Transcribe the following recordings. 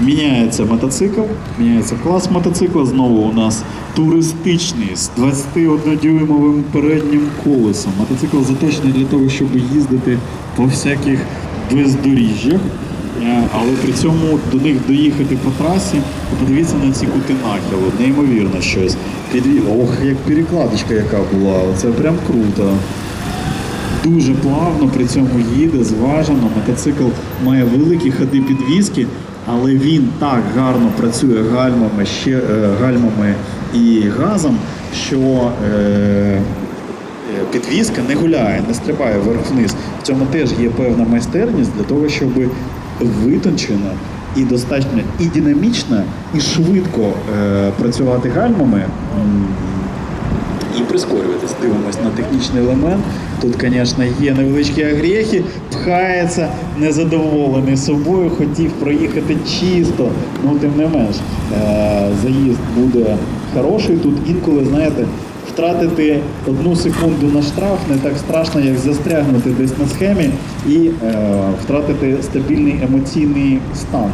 Міняється мотоцикл, міняється клас мотоцикла. Знову у нас туристичний з 21-дюймовим переднім колесом. Мотоцикл заточений для того, щоб їздити по всяких бездоріжжях. Е, Але при цьому до них доїхати по трасі, подивіться на ці кути нахилу, неймовірно щось. Підві... Ох, як перекладочка яка була, це прям круто. Дуже плавно при цьому їде, зважено. Мотоцикл має великі ходи підвіски, але він так гарно працює гальмами, ще, е, гальмами і газом, що е, підвіска не гуляє, не стрибає вверх-вниз. В цьому теж є певна майстерність для того, щоб витончено і достатньо і динамічно, і швидко е, працювати гальмами. Дивимось на технічний елемент. Тут, звісно, є невеличкі огрехи, пхається, незадоволений собою, хотів проїхати чисто, ну тим не менш, е- заїзд буде хороший. Тут інколи, знаєте, втратити одну секунду на штраф не так страшно, як застрягнути десь на схемі і е- втратити стабільний емоційний стан.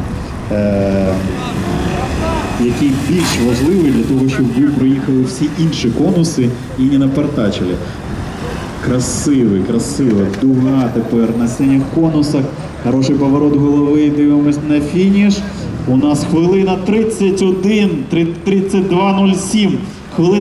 Який більш важливий для того, щоб ви проїхали всі інші конуси і не напортачили. Красивий, красивий. Дуга тепер на синіх конусах. Хороший поворот голови. Дивимось на фініш. У нас хвилина 31, три- 32.07.